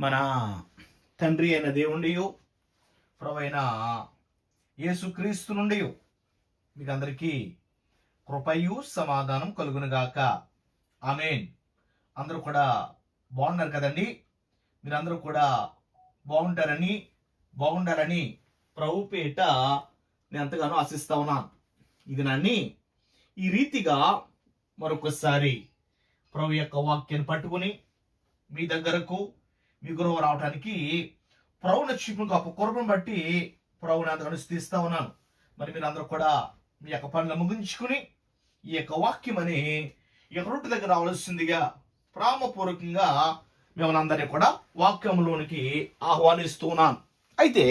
మన తండ్రి అయిన దేవుండియు ప్రవైన యేసుక్రీస్తు నుండి మీకు అందరికీ కృపయు సమాధానం కలుగునుగాక. ఆమెన్. అందరూ కూడా బాగున్నారు కదండి? మీరందరూ కూడా బాగుంటారని బాగుండాలని ప్రభుపేట నేను ఎంతగానో ఆశిస్తా ఉన్నాను. ఇది నన్ను ఈ రీతిగా మరొకసారి ప్రభు యొక్క వాక్యాన్ని పట్టుకుని మీ దగ్గరకు మీ గృహం రావడానికి ప్రభు నచ్చిన గొప్ప కృపను బట్టి ప్రభుని అంతగా స్థిస్తా ఉన్నాను. మరి మీరు అందరూ కూడా మీ యొక్క పనులు ముగించుకుని ఈ యొక్క వాక్యం అని ఈ యొక్క రొట్టె దగ్గర రావాల్సిందిగా ప్రామపూర్వకంగా మిమ్మల్ని అందరినీ కూడా వాక్యంలోనికి ఆహ్వానిస్తున్నాను అయితే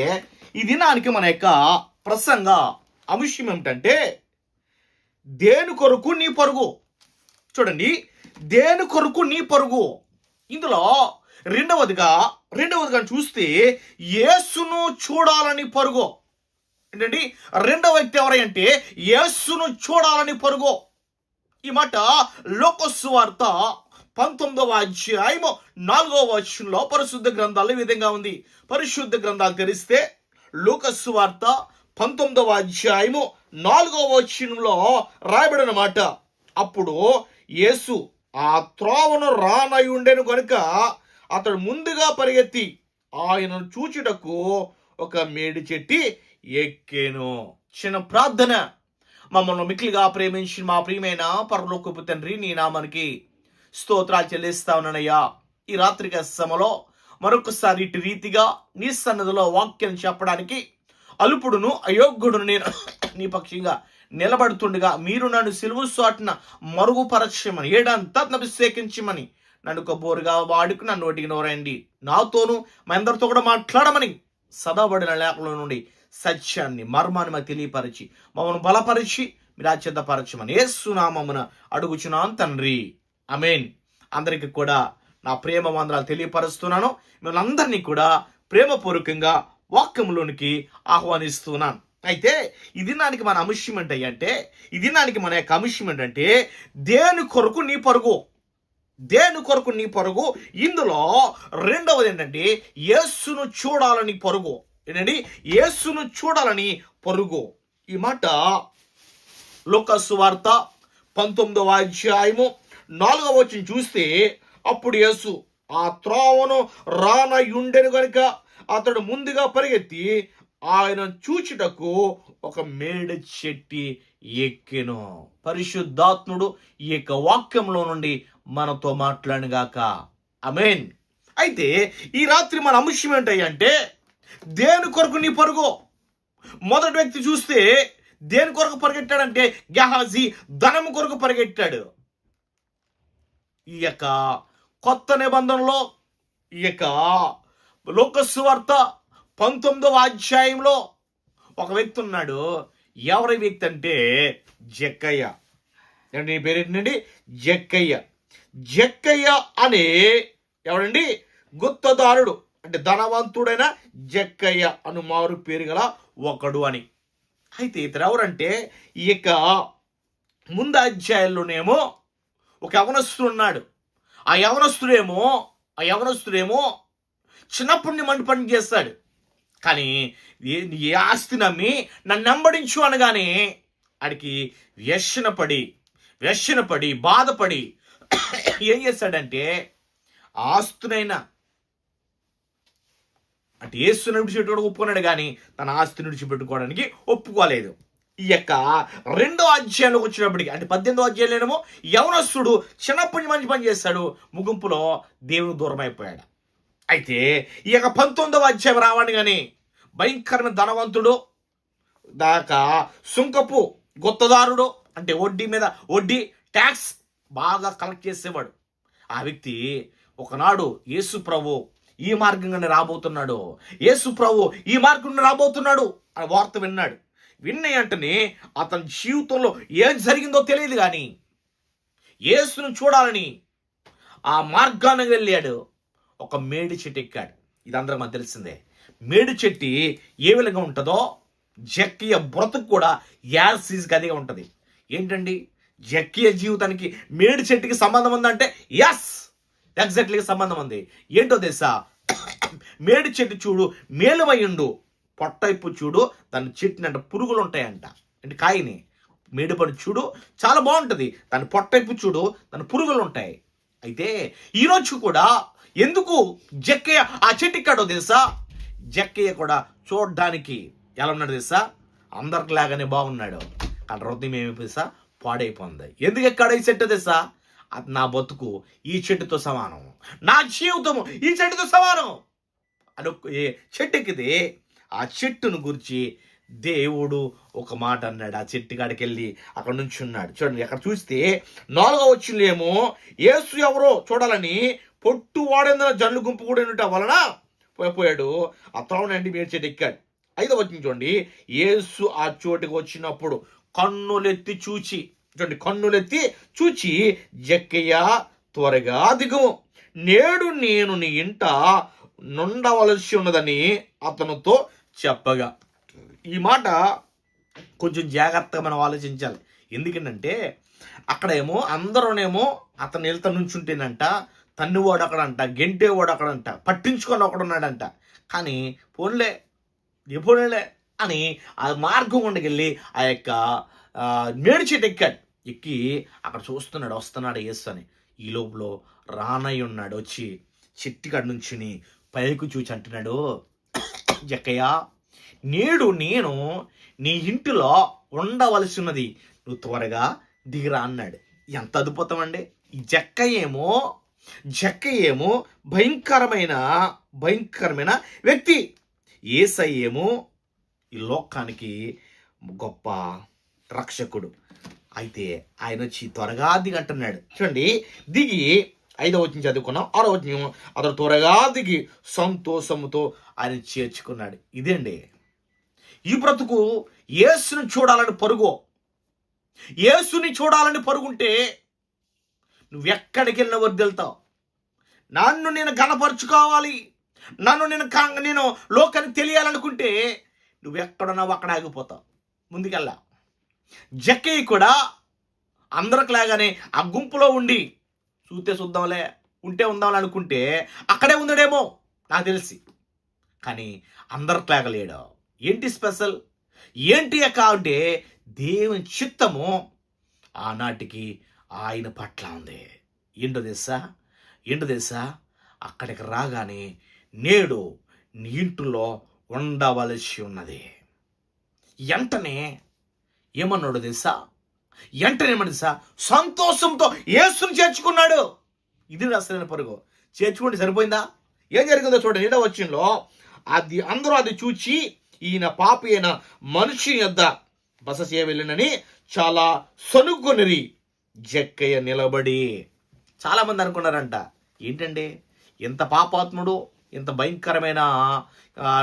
ఈ దినానికి మన యొక్క ప్రసంగ అంశం ఏమిటంటే దేని కొరకు నీ పరుగు? చూడండి దేని కొరకు నీ పరుగు? ఇందులో రెండవదిగా రెండవదిగా చూస్తే యేసును చూడాలని పరుగు. ఏంటండి? రెండవ వ్యక్తి ఎవరంటే యేసును చూడాలని పరుగు. ఈ మాట లోకస్సు వార్త పంతొమ్మిదవ అధ్యాయము నాలుగవ వచనంలో పరిశుద్ధ గ్రంథాలు ఈ విధంగా ఉంది. పరిశుద్ధ గ్రంథాలు తెరిస్తే లోకస్సు వార్త పంతొమ్మిదవ అధ్యాయము నాలుగవ వచనంలో రాయబడిన మాట అప్పుడు యేసు ఆ త్రోవను రానై ఉండేను కనుక అతడు ముందుగా పరిగెత్తి ఆయనను చూచుటకు ఒక మేడి చెట్టి ఎక్కేను. చిన్న ప్రార్థన. మమ్మల్ని మిక్కిలిగా ప్రేమించిన మా ప్రియమైన పరలోకపు తండ్రి నీ నామనికి స్తోత్రాలు చెల్లిస్తా ఉన్నానయ్యా. ఈ రాత్రిక సమలో మరొకసారి ఇటు రీతిగా నీ సన్నదిలో వాక్యం చెప్పడానికి అలుపుడును అయోగ్యుడును నేను నీ పక్షంగా నిలబడుతుండగా మీరు నన్ను సిలువు సాటిన మరుగుపరచమని ఏడంతా అభిషేకించమని నన్ను ఒక బోరుగా వాడుకు నన్ను నోటికి నోరండి నాతోనూ మా అందరితో కూడా మాట్లాడమని సదాబడిన లేఖలో నుండి సత్యాన్ని మర్మాన్ని మాకు తెలియపరిచి మమ్మల్ని బలపరిచి మీరు అత్యంతపరచమని ఏసునామమున అడుగుచున్నాను తండ్రి. అమేన్ అందరికీ కూడా నా ప్రేమ వందనాలు తెలియపరుస్తున్నాను. మిమ్మల్ని అందరినీ కూడా ప్రేమపూర్వకంగా వాక్యంలోనికి ఆహ్వానిస్తున్నాను. అయితే ఈ దినానికి మన అంశం ఏంటంటే ఈ దినానికి మన యొక్క అంశం ఏంటంటే దేని కొరకు నీ పరుగు? దేని కొరకు నీ పరుగు? ఇందులో రెండవది ఏంటంటే యేసును చూడాలని పరుగు. ఏంటండి యేసును చూడాలని పరుగు. ఈ మాట లోకస్సు వార్త పంతొమ్మిదవ అధ్యాయము నాలుగవ వచ్చిన చూస్తే అప్పుడు యేసు ఆ త్రోవను రానయుండెను గనుక అతడు ముందుగా పరిగెత్తి ఆయన చూచుటకు ఒక మేడ చెట్టి ఎక్కెను. పరిశుద్ధాత్ముడు ఈ యొక్క వాక్యంలో నుండి మనతో మాట్లాడినగాక అమేన్ అయితే ఈ రాత్రి మన అంశం ఏంటంటే దేని కొరకు నీ పరుగు? మొదటి వ్యక్తి చూస్తే దేని కొరకు పరిగెట్టాడంటే గహాజీ ధనము కొరకు పరిగెట్టాడు. ఈ యొక్క కొత్త నిబంధనలో ఈ యొక్క లోకస్వార్త పంతొమ్మిదవ అధ్యాయంలో ఒక వ్యక్తి ఉన్నాడు. ఎవరి వ్యక్తి అంటే జక్కయ్య. ఏమండి నీ పేరు ఏంటండి? జక్కయ్య. జక్కయ్య అనే ఎవడండి గుత్తదారుడు. అంటే ధనవంతుడైన జక్కయ్య అను మారు పేరు గల ఒకడు అని. అయితే ఇతరు ఎవరంటే ఈ యొక్క ముందు అధ్యాయంలోనేమో ఒక యవనస్తుడు ఉన్నాడు. ఆ యవనస్తుడేమో ఆ యవనస్తుడేమో చిన్నప్పటి నుండి మంటి పని చేస్తాడు. కానీ ఏ ఏ ఆస్తి నమ్మి నన్ను వెంబడించు అనగానే ఆడికి వ్యసనపడి వ్యసనపడి బాధపడి ఏం చేస్తాడంటే ఆస్తునైనా అంటే ఏసుని విడిచిపెట్టుకోవడం ఒప్పుకున్నాడు కానీ తన ఆస్తిని విడిచిపెట్టుకోవడానికి ఒప్పుకోలేదు. ఈ యొక్క రెండో అధ్యాయంలోకి వచ్చినప్పటికీ అంటే పద్దెనిమిదో అధ్యాయంలోనేమో యవనస్తుడు చిన్నప్పటి మంచి పని చేస్తాడు ముగింపులో దేవుడు దూరం అయిపోయాడు అయితే ఈ యొక్క పంతొమ్మిదవ అధ్యాయం రావని కానీ భయంకరమైన ధనవంతుడు దాకా సుంకపు గుత్తదారుడు అంటే వడ్డీ మీద వడ్డీ ట్యాక్స్ బాగా కలెక్ట్ చేసేవాడు. ఆ వ్యక్తి ఒకనాడు యేసు ప్రభు ఈ మార్గంగానే రాబోతున్నాడు. యేసు ప్రభు ఈ మార్గంగా రాబోతున్నాడు అని వార్త విన్నాడు. విన్న వెంటనే అతని జీవితంలో ఏం జరిగిందో తెలియదు కానీ యేసును చూడాలని ఆ మార్గాన్ని వెళ్ళాడు. ఒక మేడి చెట్టు ఎక్కాడు. ఇది అందరూ మనకు తెలిసిందే. మేడి చెట్టి ఏ విధంగా ఉంటుందో జక్కియ బ్రతుకు కూడా యాజ్ సీజ్గా అదిగా ఉంటుంది. ఏంటండి? జక్కియ జీవితానికి మేడి చెట్టుకి సంబంధం ఉందంటే ఎస్ ఎగ్జాక్ట్లీ సంబంధం ఉంది. ఏంటో తెలుసా? మేడి చెట్టు చూడు మేలువయ్యుండు పొట్టైపు చూడు దాని చెట్టునంట పురుగులు ఉంటాయంట. అంటే కాయని? మేడిపడి చూడు చాలా బాగుంటుంది. దాని పొట్టైపు చూడు దాని పురుగులు ఉంటాయి. అయితే ఈరోజు కూడా ఎందుకు జక్కయ్య ఆ చెట్టు ఎక్కాడో తెలుసా? జక్కయ్య కూడా చూడడానికి ఎలా ఉన్నాడు తెలుసా? అందరిలాగానే బాగున్నాడు. కానీ హృదయం ఏమి తెలుసా? పాడైపోయింది. ఎందుకు ఎక్కాడో ఈ చెట్టు తెలుసా? నా బతుకు ఈ చెట్టుతో సమానం. నా జీవితము ఈ చెట్టుతో సమానం. అని ఒక- ఏ చెట్టు ఎక్కితే ఆ చెట్టును గురించి దేవుడు ఒక మాట అన్నాడు. ఆ చెట్టు కాడికి వెళ్ళి అక్కడ నుంచి ఉన్నాడు చూడండి అక్కడ చూస్తే నాలుగో వచ్చిందేమో యేసు ఎవరో? చూడాలని పొట్టు వాడేందున జల్లు గుంపు కూడా ఉండటం వలన? పోయిపోయాడు ఆ త్రోవనండి మీరు చెట్టు ఎక్కాడు. ఐదో వచ్చింది చూడండి. యేసు ఆ చోటుకు వచ్చినప్పుడు కన్నులెత్తి చూచి చూడండి కన్నులెత్తి చూచి జక్కయ్య త్వరగా దిగుము నేడు నేను నీ ఇంట నుండవలసి ఉన్నదని అతనితో చెప్పగా. ఈ మాట కొంచెం జాగ్రత్తగా మనం ఆలోచించాలి. ఎందుకంటే అక్కడేమో అందరూనేమో అతను వెళ్తా నుంచుంటేనంట తన్నువాడు అక్కడంట గెంటేవాడు అక్కడంట పట్టించుకొని ఒకడున్నాడంట. కానీ పోన్లే ఎప్పుడులే అని ఆ మార్గం ఉండకెళ్ళి ఆ యొక్క ఆ, చెట్టు ఎక్కాడు. ఎక్కి అక్కడ చూస్తున్నాడు వస్తున్నాడు యేసు అని. ఈ లోపల రానయ్య ఉన్నాడు వచ్చి చెట్టు కాడ నుంచుని పైకి చూచి అంటున్నాడు జక్కయ్య నేడు నేను నీ ఇంటిలో ఉండవలసినది నువ్వు త్వరగా దిగిరా అన్నాడు. ఎంత అద్భుతం అండి. ఈ జక్క ఏమో జక్క ఏమో భయంకరమైన భయంకరమైన వ్యక్తి. ఏసై ఏమో ఈ లోకానికి గొప్ప రక్షకుడు. అయితే ఆయన వచ్చి త్వరగా దిగి అంటున్నాడు. చూడండి దిగి ఐదవ వచ్చిన చదువుకున్నాం ఆరో వచ్చిన అతను త్వరగా దిగి సంతోషముతో ఆయన చేర్చుకున్నాడు. ఇదేండి? ఈ బ్రతుకు యేసుని చూడాలని పరుగు. యేసుని చూడాలని పరుగుంటే నువ్వెక్కడికి వెళ్ళిన వద్దెళ్తావు? నన్ను నేను గనపరుచుకోవాలి నన్ను నేను కా- నేను లోకానికి తెలియాలనుకుంటే నువ్వెక్కడున్నావు అక్కడ ఆగిపోతావు. ముందుకెళ్ళా. జక్కయ్య కూడా అందరికి లాగానే ఆ గుంపులో ఉండి చూస్తే చూద్దాంలే ఉంటే ఉందాంలే అనుకుంటే అక్కడే ఉందడేమో నాకు తెలిసి. కానీ అందరికి లేగలేడు. ఏంటి స్పెషల్? ఏంటి అక్క అంటే దేవుని చిత్తము ఆనాటికి ఆయన పట్ల ఉంది. ఏంటో తెలుసా? ఏంటో తెలుసా? అక్కడికి రాగానే నేడు నీ ఇంటిలో ఉండవలసి ఉన్నది. వెంటనే ఏమన్నాడు తెలుసా? వెంటనే ఏమన్నా తెలుసా? సంతోషంతో యేసుని చేర్చుకున్నాడు. ఇది అసలైన పరుగు. చేర్చుకుంటే సరిపోయిందా? ఏం జరిగిందో చూడండి. ఏడో వచ్చిందో అది అందరూ అది చూచి ఈయన పాపి అయిన మనిషి యొద్ద బస చేయవెళ్ళినని చాలా సనుక్కునిరి జక్కయ్య నిలబడి. చాలామంది అనుకున్నారంట ఏంటండి? ఇంత పాపాత్ముడు ఇంత భయంకరమైన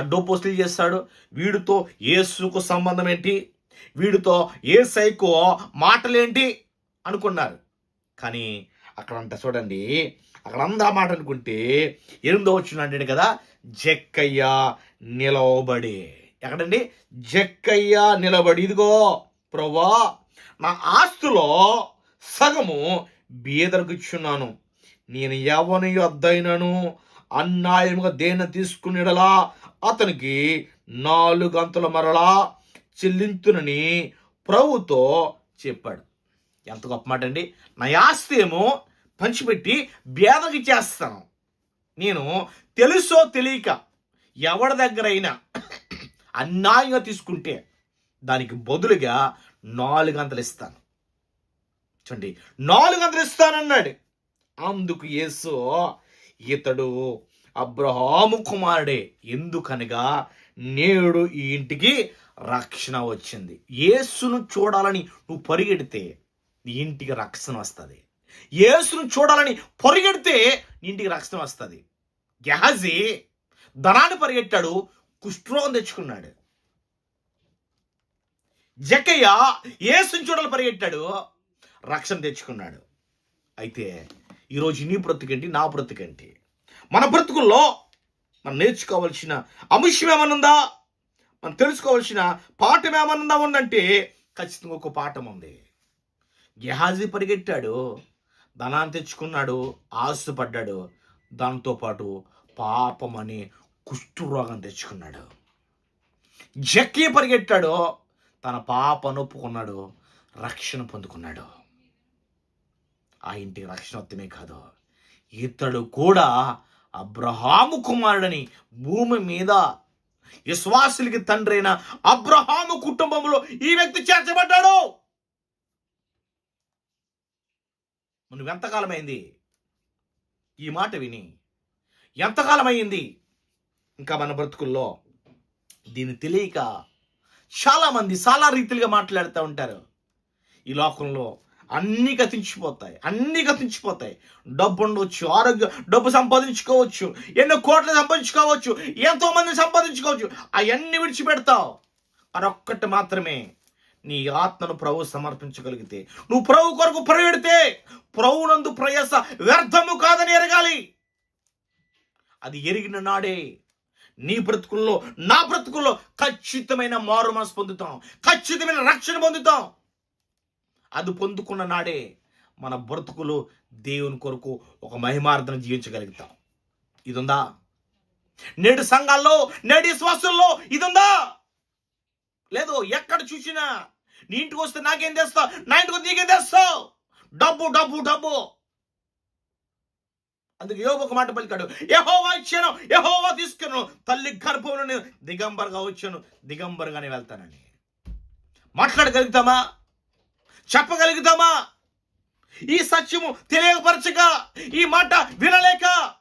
డోపోస్లు డోపోస్టులు చేస్తాడు. వీడితో ఏసుకు సంబంధం ఏంటి? వీడితో ఏ సైకో మాటలేంటి? అనుకున్నారు. కానీ అక్కడంట చూడండి అక్కడ అందరూ మాట అనుకుంటే ఎనిమిదో వచ్చిన కదా జక్కయ్య నిలవబడి. ఎక్కడండి? జక్కయ్య నిలబడి. ఇదిగో ప్రభా నా ఆస్తులో సగము బీదరకు ఇచ్చున్నాను నేను ఎవని అద్దయినను అన్యాయముగా దేన తీసుకునేడలా అతనికి నాలుగు అంతల మరలా చెల్లించునని ప్రభుతో చెప్పాడు. ఎంత గొప్ప మాట అండి నా ఆస్తి ఏమో పంచిపెట్టి బేదకి చేస్తాను. నేను తెలుసో తెలియక ఎవరి దగ్గరైనా అన్యాయంగా తీసుకుంటే దానికి బదులుగా నాలుగు అంతలు ఇస్తాను. చూడండి నాలుగు అందరిస్తానన్నాడు ఇస్తానన్నాడు అందుకు యేసు ఇతడు అబ్రహాము కుమారుడే. ఎందుకనగా నేడు ఈ ఇంటికి రక్షణ వచ్చింది. యేసును చూడాలని నువ్వు పరిగెడితే నీ ఇంటికి రక్షణ వస్తుంది. యేసును చూడాలని పరిగెడితే నీ ఇంటికి రక్షణ వస్తుంది. గెహజీ ధనాన్ని పరిగెట్టాడు కుష్ఠరోగం తెచ్చుకున్నాడు. జకయ్య యేసును చూడాలని పరిగెట్టాడు రక్షణ తెచ్చుకున్నాడు. అయితే ఈరోజు నీ బ్రతుకేంటి నా బ్రతుకేంటి? మన బ్రతుకుల్లో మనం నేర్చుకోవాల్సిన అంశం ఏమనుందా మనం తెలుసుకోవాల్సిన పాఠం ఏమనుందా ఉందంటే ఖచ్చితంగా ఒక పాఠం ఉంది. గెహాజీ పరిగెట్టాడు ధనాన్ని తెచ్చుకున్నాడు ఆశపడ్డాడు దాంతోపాటు పాపం అనే కుష్ఠరోగం తెచ్చుకున్నాడు. జక్కి పరిగెట్టాడు తన పాప నొప్పుకున్నాడు రక్షణ పొందుకున్నాడు. ఆ ఇంటికి రక్షణత్వమే కాదు. ఇతడు కూడా అబ్రహాము కుమారుడని భూమి మీద విశ్వాసులకి తండ్రైన అబ్రహాము కుటుంబంలో ఈ వ్యక్తి చేర్చబడ్డాడు. నువ్వెంతకాలమైంది ఈ మాట విని. ఎంతకాలమైంది? ఇంకా మన బ్రతుకుల్లో దీన్ని తెలియక చాలామంది చాలా రీతిలుగా మాట్లాడుతూ ఉంటారు. ఈ లోకంలో అన్నీ గతించిపోతాయి అన్నీ గతించిపోతాయి డబ్బు ఉండవచ్చు ఆరోగ్యం డబ్బు సంపాదించుకోవచ్చు ఎన్నో కోట్లు సంపాదించుకోవచ్చు ఎంతో మంది సంపాదించుకోవచ్చు అవన్నీ విడిచిపెడతావు. అదొక్కటి మాత్రమే నీ ఆత్మను ప్రభు సమర్పించగలిగితే. నువ్వు ప్రభు కొరకు పరిగెడితే ప్రభునందు ప్రయాస వ్యర్థము కాదని ఎరగాలి. అది ఎరిగిన నాడే నీ బ్రతుకుల్లో నా బ్రతుకుల్లో ఖచ్చితమైన మారు మనసు పొందుతాం. ఖచ్చితమైన రక్షణ పొందుతాం. అది పొందుకున్న నాడే మన బ్రతుకులు దేవుని కొరకు ఒక మహిమార్థన జీవించగలుగుతాం. ఇది ఉందా నేడు సంఘాల్లో నేడు విశ్వాసుల్లో ఇది ఉందా లేదు ఎక్కడ చూసినా నీ ఇంటికి వస్తే నాకేం తెస్తావు? నా ఇంటికి నీకేం తెస్తావు? డబ్బు డబ్బు డబ్బు. అందుకు యోగ ఒక మాట పలికాడు యహోవా ఇచ్చాను యహోవా తీసుకున్నాను. తల్లి గర్భంలో నేను దిగంబర్గా వచ్చాను దిగంబరగానే వెళ్తానని. మాట్లాడగలుగుతామా? చెప్పగలుగుతామా? ఈ సత్యము తెలియపరచక ఈ మాట వినలేక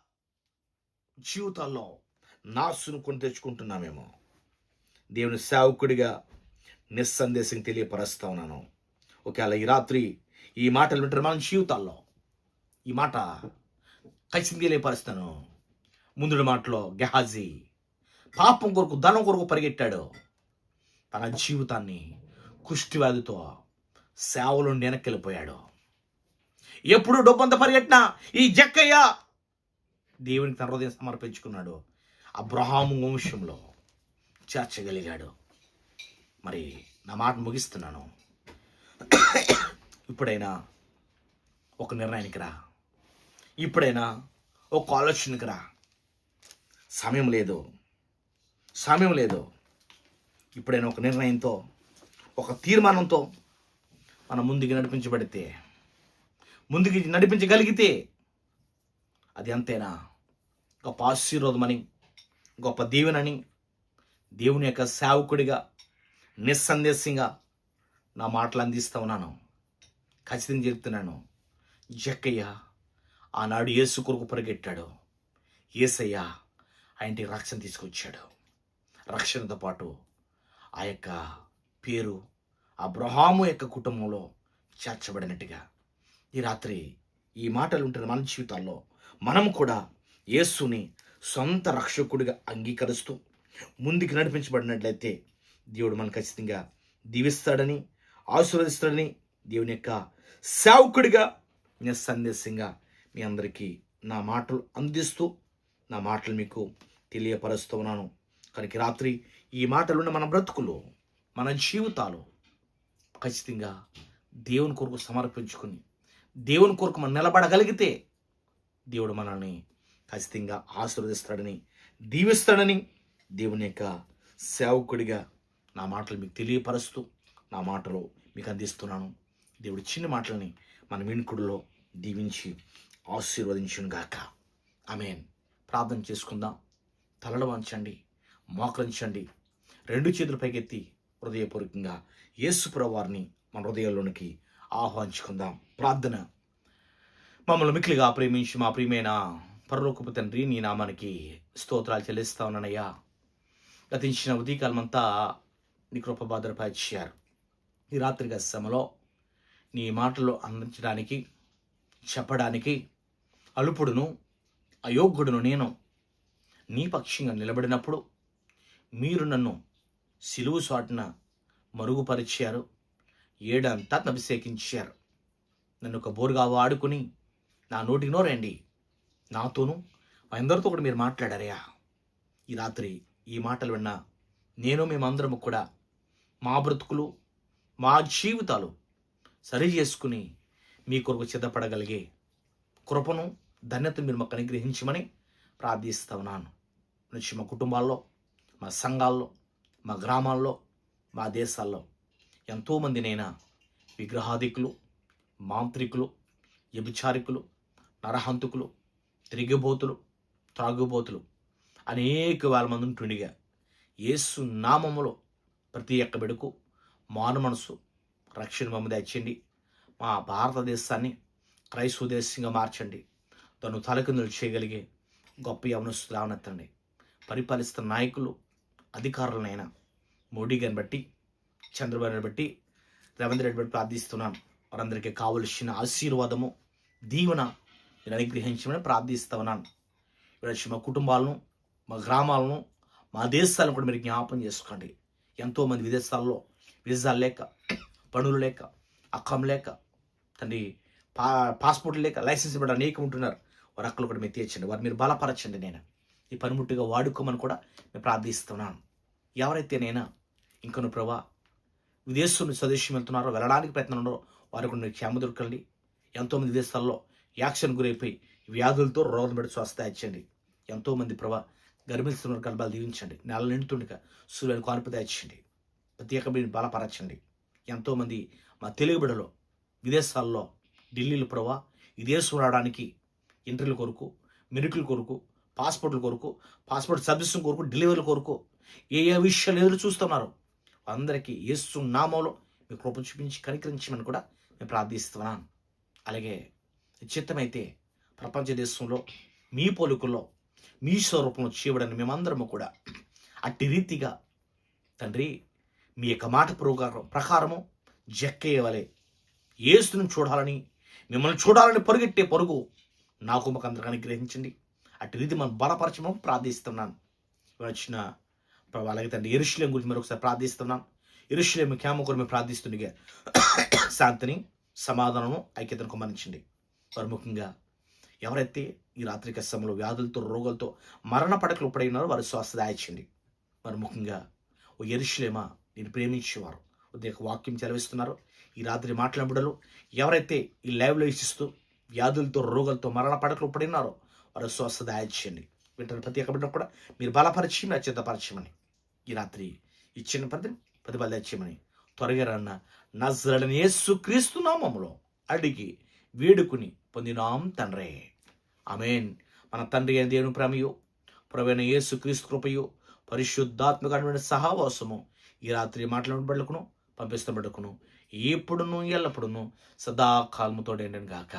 జీవితాల్లో నాసును కొని తెచ్చుకుంటున్నామేమో. దేవుని సేవకుడిగా నిస్సందేశం తెలియపరుస్తా ఉన్నాను. ఒకవేళ ఈ రాత్రి ఈ మాటలు వింటారు మన జీవితాల్లో ఈ మాట ఖచ్చితంగా తెలియపరుస్తాను. ముందుడి మాటలో గెహాజీ పాపం కొరకు ధనం కొరకు పరిగెట్టాడు. తన జీవితాన్ని కుష్టివ్యాధితో సేవలు వెనక్కిళ్ళిపోయాడు ఎప్పుడు డబ్బంత పరిగెట్టిన ఈ జక్కయ్య దేవునికి తన హృదయం సమర్పించుకున్నాడు. అబ్రహాము వంశంలో చేర్చగలిగాడు. మరి నా మాట ముగిస్తున్నాను. ఇప్పుడైనా ఒక నిర్ణయానికి రా. ఇప్పుడైనా ఒక ఆలోచనకి రా. సమయం లేదు. సమయం లేదు. ఇప్పుడైనా ఒక నిర్ణయంతో ఒక తీర్మానంతో మనం ముందుకు నడిపించబడితే ముందుకు నడిపించగలిగితే అది అంతేనా గొప్ప ఆశీర్వాదమని గొప్ప దేవునని దేవుని యొక్క సేవకుడిగా నిస్సందేశంగా నా మాటలు అందిస్తా ఉన్నాను. ఖచ్చితంగా చెప్తున్నాను. జక్కయ్య ఆనాడు యేసు కొరకు పరిగెట్టాడు. ఏసయ్య ఆ ఇంటికి రక్షణ తీసుకొచ్చాడు. రక్షణతో పాటు ఆ యొక్క పేరు అబ్రహాము యొక్క కుటుంబంలో చేర్చబడినట్టుగా ఈ రాత్రి ఈ మాటలు ఉంటున్న మన జీవితాల్లో మనం కూడా యేసుని సొంత రక్షకుడిగా అంగీకరిస్తూ ముందుకు నడిపించబడినట్లయితే దేవుడు మనం ఖచ్చితంగా దీవిస్తాడని ఆశీర్వదిస్తాడని దేవుని యొక్క సేవకుడిగా నిస్సందేశంగా మీ అందరికీ నా మాటలు అందిస్తూ నా మాటలు మీకు తెలియపరుస్తూ ఉన్నాను. కనుక రాత్రి ఈ మాటలున్న మన బ్రతుకులు మన జీవితాలు ఖచ్చితంగా దేవుని కొరకు సమర్పించుకుని దేవుని కొరకు మనం నిలబడగలిగితే దేవుడు మనల్ని ఖచ్చితంగా ఆశీర్వదిస్తాడని దీవిస్తాడని దేవుని యొక్క సేవకుడిగా నా మాటలు మీకు తెలియపరుస్తూ నా మాటలు మీకు అందిస్తున్నాను. దేవుడి చిన్న మాటలని మన వినుకుడిలో దీవించి ఆశీర్వదించును గాక. ఆమెన్. ప్రార్థన చేసుకుందాం. తలలు వంచండి మోకరించండి. రెండు చేతులు పైకెత్తి హృదయపూర్వకంగా యేసుప్రభు వారిని మన హృదయంలోనికి ఆహ్వానించుకుందాం. ప్రార్థన. మమ్మల్ని మిక్కిలిగా ప్రేమించి మా ప్రియమైన పరలోకపు తండ్రి నీ నామానికి స్తోత్రాలు చెల్లిస్తా ఉన్నానయ్యా. గతించిన ఉదయకాలమంతా నీ కృప భద్రపరిచారు. ఈ రాత్రి సమలో నీ మాటలు అందించడానికి చెప్పడానికి అలుపుడును అయోగ్యుడును నేను నీ పక్షంగా నిలబడినప్పుడు మీరు నన్ను సిలువు సాటున మరుగుపరిచారు. ఏడంతా అభిషేకించారు నన్ను ఒక బోరుగా వాడుకుని నా నోటికి నోరండి నాతోనూ మా అందరితో కూడా మీరు మాట్లాడారయ్యా. ఈ రాత్రి ఈ మాటలు విన్నా నేను మేమందరము కూడా మా బ్రతుకులు మా జీవితాలు సరి చేసుకుని మీ కొరకు సిద్ధపడగలిగే కృపను ధన్యత మీరు మాకు అనుగ్రహించమని ప్రార్థిస్తా ఉన్నాను. నుంచి మా కుటుంబాల్లో మా సంఘాల్లో మా గ్రామాల్లో మా దేశాల్లో ఎంతోమంది నైనా విగ్రహాధికులు మాంత్రికులు వ్యభిచారికులు నరహంతుకులు తిరిగిబోతులు త్రాగుబోతులు అనేక వేల మంది ఉంటుండిగా. యేసు నామములో ప్రతి ఒక్క బిడకు మాను మనసు రక్షణ మమ్మ తెచ్చండి. మా భారతదేశాన్ని క్రైస్తవ దేశంగా మార్చండి. తను తలకిందులు చేయగలిగే గొప్ప యవనస్తులు రావనెత్తండి. పరిపాలిస్తున్న నాయకులు అధికారులనైనా మోడీ గారిని బట్టి చంద్రబాబు నాయుడు బట్టి రేవంత్ రెడ్డి బట్టి ప్రార్థిస్తున్నాను వారందరికీ కావలసిన ఆశీర్వాదము దీవెన నేను అనుగ్రహించమని ప్రార్థిస్తా ఉన్నాను ఈరోజు మా కుటుంబాలను మా గ్రామాలను మా దేశాలను కూడా మీరు జ్ఞాపం చేసుకోండి. ఎంతోమంది విదేశాల్లో వీసాలు లేక పనులు లేక అక్కం లేక తండ్రి పా పాస్పోర్ట్ లేక లైసెన్స్ ఇవ్వడం అనేకం ఉంటున్నారు. వారి అక్కలు కూడా మీరు తీర్చండి. వారు మీరు బలపరచండి నేను. ఈ పనిముట్టుగా వాడుకోమని కూడా నేను ప్రార్థిస్తున్నాను ఎవరైతే నైనా ఇంకను ప్రభా విదేశం స్వదేశం వెళ్తున్నారో వెళ్ళడానికి ప్రయత్నం ఉన్నారో వారికి నేను క్షేమ దొరకండి ఎంతోమంది విదేశాల్లో యాక్షన్ గురైపోయి వ్యాధులతో రోగం పెట్టి స్వస్థ ఎంతోమంది ప్రభా గర్భిస్తున్న గర్భాలు దీవించండి. నెల నిండుతుండగా సూర్యుని కానుపు తెచ్చండి ప్రత్యేకమైన బలపరచండి. ఎంతోమంది మా తెలుగు బిడలో విదేశాల్లో ఢిల్లీలో ప్రభా విదేశం రావడానికి ఇంటర్వ్యూల కొరకు మెరిట్ల కొరకు పాస్పోర్ట్ల కొరకు పాస్పోర్ట్ సర్వీస్ కొరకు డెలివరీల కొరకు ఏ ఏ విషయాలు ఎదురు చూస్తున్నారు అందరికీ యేసు నామంలో మీ కృప చూపించి కనికరించమని కూడా నేను ప్రార్థిస్తున్నాను. అలాగే చిత్తమైతే ప్రపంచ దేశంలో మీ పొలుకుల్లో మీ స్వరూపంలో చేయబడని మేమందరము కూడా అట్టి రీతిగా తండ్రి మీ యొక్క మాట ప్రకారం ప్రకారము జక్కేయవలే ఏసును చూడాలని మిమ్మల్ని చూడాలని పరుగెట్టే పరుగు నాకు మాకు అందరికీ అనుగ్రహించండి. అట్టి రీతి మనం బలపరచమని ప్రార్థిస్తున్నాను. వచ్చిన ప్రభు అలాగే తండ్రి ఎరుషులేం గురించి మరొకసారి ప్రార్థిస్తున్నాను ఎరుషులేం క్యామ కొరకు మేము ప్రార్థిస్తుండగా శాంతిని సమాధానము ఐక్యతను కుమరించండి వారు ముఖ్యంగా ఎవరైతే ఈ రాత్రి సమయంలో వ్యాధులతో రోగాలతో మరణ పడకలు పడినారో వారు స్వస్థ దాయించండి. వారు ముఖ్యంగా ఓ ఎరుషులేమా నేను ప్రేమించేవారు ఉదయం వాక్యం చదివిస్తున్నారు ఈ రాత్రి మాట్లాడబడలు ఎవరైతే ఈ లైవ్లో ఇచ్చిస్తూ వ్యాధులతో రోగాలతో మరణ పడకలు పడినారో వారు స్వస్థ దాయించండి. వింటారు ప్రతి ఒక్క కూడా మీరు బలపరిచి మీరు ఈ రాత్రి ఇచ్చిన ప్రతి ప్రతిఫల తెచ్చమని త్వరగా రన్న. నజరడని యేసు నామములో అడిగి వేడుకుని పొందినాం తండ్రే. అమేన్ మన తండ్రి అయిన దేవుని ప్రేమయు ప్రవీణ యేసుక్రీస్తు కృపయు పరిశుద్ధాత్మకమైన సహవాసము ఈ రాత్రి మాట్లాడబడుకును పంపిస్తబడుకును ఎప్పుడును ఎల్లప్పుడును సదాకాలముతోడేండను గాక.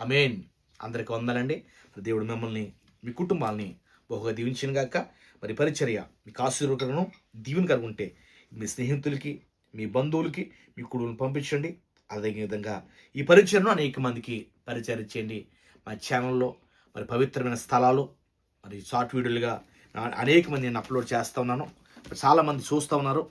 అమేన్ అందరికి వందనండి దేవుడు మిమ్మల్ని మీ కుటుంబాలని బహుగా దీవించిన గాక. మరి పరిచర్య మీకు ఆశీర్వకరను దీవెన కలుగుంటే మీ స్నేహితులకి మీ బంధువులకి మీ కుడువులను పంపించండి. అదే విధంగా ఈ పరిచయను అనేక మందికి పరిచయం చేయండి. మా ఛానల్లో మరి పవిత్రమైన స్థలాలు మరి షార్ట్ వీడియోలుగా అనేక మంది నేను అప్లోడ్ చేస్తూ ఉన్నాను. చాలామంది చూస్తూ ఉన్నారు.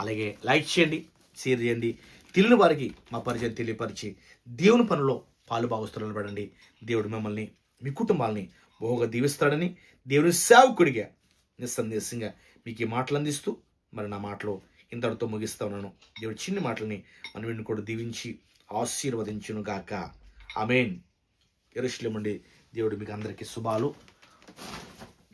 అలాగే లైక్ చేయండి షేర్ చేయండి. తెలియని వారికి మా పరిచయం తెలియపరిచి దేవుని పనిలో పాలు భాగస్తులు పడండి దేవుడు మిమ్మల్ని మీ కుటుంబాలని బహుగా దీవిస్తాడని దేవుని సేవకుడిగా నిస్సందేశంగా మీకు ఈ మాటలు అందిస్తూ మరి నా మాటలు ఇంతటితో ముగిస్తా ఉన్నాను. దేవుడి చిన్ని మాటలని మనం వీడిని కూడా దీవించి ఆశీర్వదించును గాక. అమేన్ ఎరుషులేమండి దేవుడు మీకు అందరికీ శుభాలు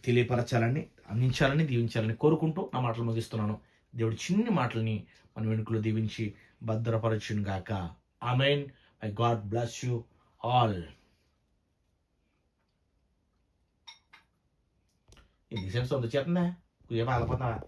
తెలియపరచాలని అందించాలని దీవించాలని కోరుకుంటూ నా మాటలు ముగిస్తున్నాను. దేవుడి చిన్ని మాటలని మన వెనుకలు దీవించి భద్రపరచును గాక. Amen my God bless you all ఇది సెన్స్ ఉంది చేతనే ఏం ఆలపోతావా